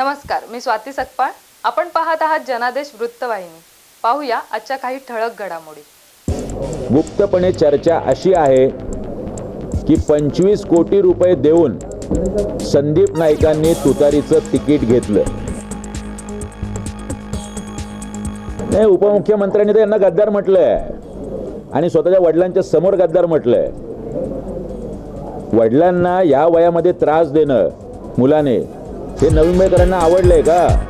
नमस्कार मी स्वाती सकपाळ. आपण पाहत आहात जनादेश वृत्तवाहिनी. पाहूया आजच्या काही ठळक घडामोडी. गुप्तपणे चर्चा अशी आहे की पंचवीस कोटी रुपये देऊन संदीप नाईकांनी तुतारीचं तिकीट घेतलं. नाही उपमुख्यमंत्र्यांनी तर यांना गद्दार म्हटलंय. आणि स्वतःच्या वडिलांच्या समोर गद्दार म्हटलंय. वडिलांना या वयामध्ये त्रास देणं मुलाने हे नवी मुंबईकरांना आवडलंय का?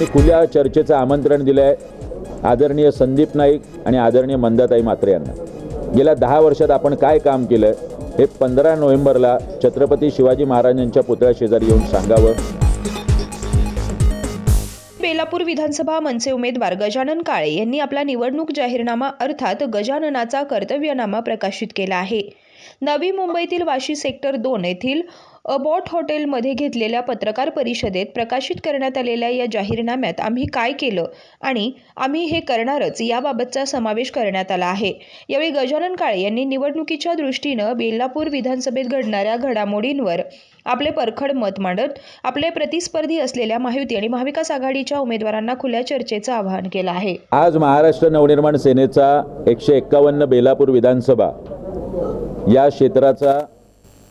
हे खुल्या चर्चेचं आमंत्रण दिलंय आदरणीय संदीप नाईक आणि आदरणीय मंदाताई म्हात्रे यांना. गेल्या दहा वर्षात आपण काय काम केलं हे पंधरा नोव्हेंबरला छत्रपती शिवाजी महाराजांच्या पुतळ्या शेजारी येऊन सांगावं. बेलापूर विधानसभा मनसे उमेदवार गजानन काळे यांनी आपला निवडणूक जाहीरनामा अर्थात गजाननाचा कर्तव्यनामा प्रकाशित केला आहे. नवी मुंबईतील वाशी सेक्टर दोन येथील अबॉट हॉटेलमध्ये घेतलेल्या पत्रकार परिषदेत प्रकाशित करण्यात आलेल्या या जाहीरनाम्यात आम्ही काय केलं आणि आम्ही हे करणारच याबाबतचा समावेश करण्यात आला आहे. यावेळी गजानन काळे यांनी निवडणुकीच्या दृष्टीनं बेलापूर विधानसभेत घडणाऱ्या घडामोडींवर आपले परखड मत मांडत आपले प्रतिस्पर्धी असलेल्या महायुती आणि महाविकास आघाडीच्या उमेदवारांना खुल्या चर्चेचं आवाहन केलं आहे. आज महाराष्ट्र नवनिर्माण सेनेचा एकशे एक्कावन्न बेलापूर विधानसभा या क्षेत्राचा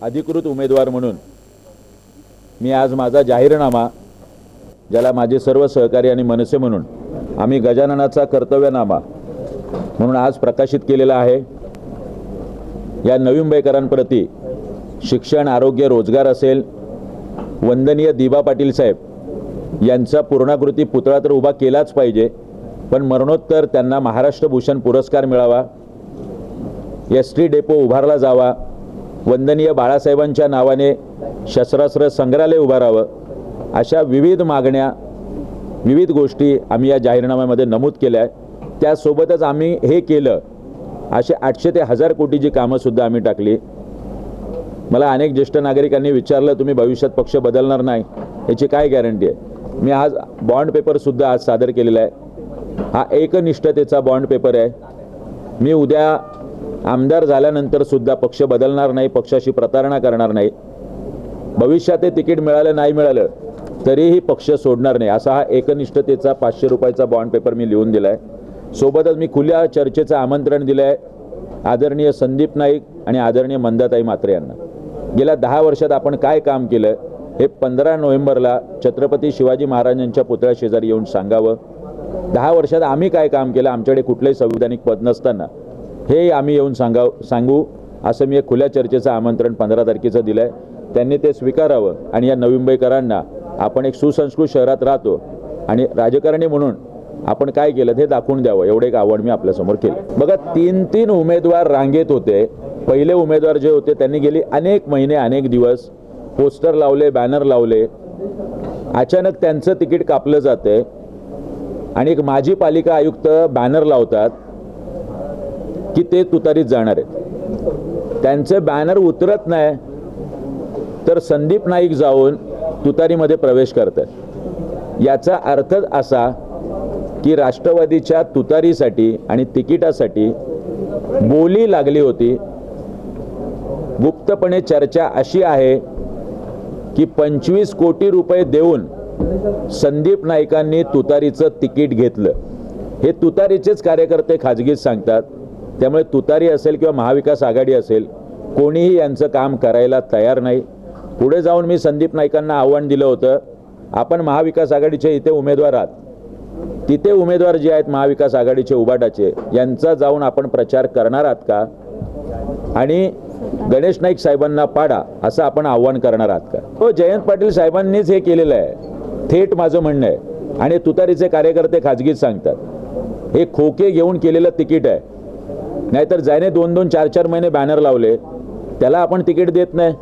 अधिकृत उमेदवार म्हणून मी आज माझा जाहीरनामा ज्याला माझे सर्व सहकारी आणि मनसे म्हणून आम्ही गजाननाचा कर्तव्यनामा म्हणून आज प्रकाशित केलेला आहे. या नवी मुंबईकरांप्रती शिक्षण आरोग्य रोजगार असेल वंदनीय दिबा पाटील साहेब यांचा पूर्णाकृती पुतळा तर उभा केलाच पाहिजे पण मरणोत्तर त्यांना महाराष्ट्र भूषण पुरस्कार मिळावा एस टी डेपो उभारला जावा. वंदनीय बाळासाहेबांच्या नावाने शस्त्रास्त्र संग्रहालय उभारावं. अशा विविध मागण्या विविध गोष्टी आम्ही या जाहीरनाम्यामध्ये नमूद केल्या आहे त्यासोबतच आम्ही हे केलं. असे आठशे ते हजार कोटीची कामंसुद्धा आम्ही टाकली. मला अनेक ज्येष्ठ नागरिकांनी विचारलं तुम्ही भविष्यात पक्ष बदलणार नाही. याची काय गॅरंटी आहे? मी आज बॉन्ड पेपरसुद्धा आज सादर केलेला आहे. हा एकनिष्ठतेचा बॉन्ड पेपर आहे. मी उद्या आमदार झाल्यानंतर सुद्धा पक्ष बदलणार नाही पक्षाशी प्रतारणा करणार नाही. भविष्यात ते तिकीट मिळालं नाही मिळालं तरीही पक्ष सोडणार नाही. असा हा एकनिष्ठतेचा पाचशे रुपयाचा बॉन्ड पेपर मी लिहून दिला आहे सोबतच मी खुल्या चर्चेचं आमंत्रण दिलं आहे आदरणीय संदीप नाईक आणि आदरणीय मंदाताई म्हात्रे यांना. गेल्या दहा वर्षात आपण काय काम केलं हे पंधरा नोव्हेंबरला छत्रपती शिवाजी महाराजांच्या पुतळ्या शेजारी येऊन सांगावं. दहा वर्षात आम्ही काय काम केलं आमच्याकडे कुठलंही संविधानिक पद नसताना. हे आम्ही येऊन सांगाव सांगू. असं मी एक खुल्या चर्चेचं आमंत्रण पंधरा तारखेचं दिलं आहे त्यांनी ते स्वीकारावं. आणि या नवी मुंबईकरांना आपण एक सुसंस्कृत शहरात राहतो. आणि राजकारणी म्हणून आपण काय केलं हे दाखवून द्यावं. एवढं एक आव्हान मी आपल्यासमोर केलं. बघा तीन तीन उमेदवार रांगेत होते. पहिले उमेदवार जे होते त्यांनी गेली अनेक महिने अनेक दिवस. पोस्टर लावले बॅनर लावले. अचानक त्यांचं तिकीट कापलं जाते आणि एक माजी पालिका आयुक्त बॅनर लावतात. की ते तुतारीत जाणार आहेत. त्यांचे बॅनर उतरत नाही तर संदीप नाईक जाऊन तुतारीमध्ये प्रवेश करतात याचा अर्थ असा की राष्ट्रवादीच्या तुतारीसाठी आणि तिकिटासाठी बोली लागली होती. गुप्तपणे चर्चा अशी आहे की पंचवीस कोटी रुपये देऊन संदीप नाईकांनी तुतारीचं तिकीट घेतलं. हे तुतारीचेच कार्यकर्ते खाजगीत सांगतात. त्यामुळे तुतारी असेल किंवा महाविकास आघाडी असेल कोणीही यांचं काम करायला तयार नाही. पुढे जाऊन मी संदीप नाईकांना आव्हान दिलं होतं आपण महाविकास आघाडीचे इथे उमेदवार आहात. तिथे उमेदवार जे आहेत महाविकास आघाडीचे उबाटाचे यांचा जाऊन आपण प्रचार करणार आहात का? आणि गणेश नाईक साहेबांना पाडा असं आपण आव्हान करणार आहात का? हो जयंत पाटील साहेबांनीच हे केलेलं आहे. थेट माझं म्हणणं आहे. आणि तुतारीचे कार्यकर्ते खाजगीत सांगतात. हे खोके घेऊन केलेलं तिकीट आहे. नाहीतर ज्याने दोन दोन चार चार महिने बॅनर लावले. त्याला आपण तिकीट देत नाही.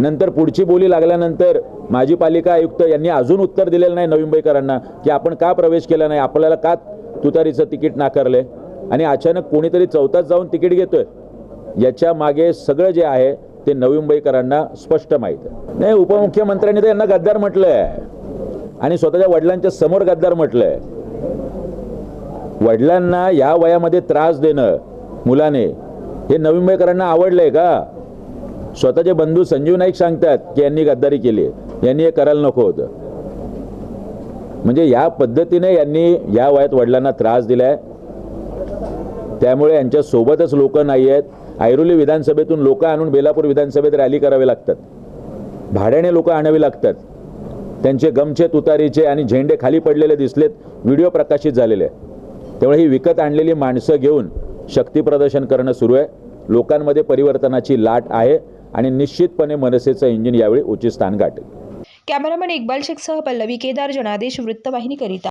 नंतर पुढची बोली लागल्यानंतर माजी पालिका आयुक्त यांनी अजून उत्तर दिलेलं नाही नवी मुंबईकरांना की आपण का प्रवेश केला नाही? आपल्याला का तुतारीचं तिकीट नाकारले? आणि अचानक कोणीतरी चौथाच जाऊन तिकीट घेतोय. याच्या मागे सगळं जे आहे ते नवी मुंबईकरांना स्पष्ट माहीत आहे. नाही उपमुख्यमंत्र्यांनी तर यांना गद्दार म्हटलंय. आणि स्वतःच्या वडिलांच्या समोर गद्दार म्हटलंय. वडिलांना या वयामध्ये त्रास देणं मुलाने हे नवी मुंबईकरांना आवडलंय का? स्वतःचे बंधू संजीव नाईक सांगतात की यांनी गद्दारी केली आहे यांनी हे करायला नको होतं. म्हणजे या पद्धतीने यांनी या वयात वडिलांना त्रास दिलाय. त्यामुळे यांच्या सोबतच लोक नाही आहेत. ऐरोली विधानसभेतून लोक आणून बेलापूर विधानसभेत रॅली करावे लागतात. भाड्याने लोक आणावी लागतात. त्यांचे गमछे तुतारीचे आणि झेंडे खाली पडलेले दिसलेत. व्हिडिओ प्रकाशित झालेले आहे त्यामुळे ही विकत आणलेली माणसं घेऊन शक्ती प्रदर्शन करणं सुरू आहे. लोकांमध्ये परिवर्तनाची लाट आहे आणि निश्चितपणे मनसेचं इंजिन यावेळी उचित स्थान गाठेल. कॅमेरामन इक्बाल शेखसह पल्लवी केदार जनादेश वृत्तवाहिनीकरिता.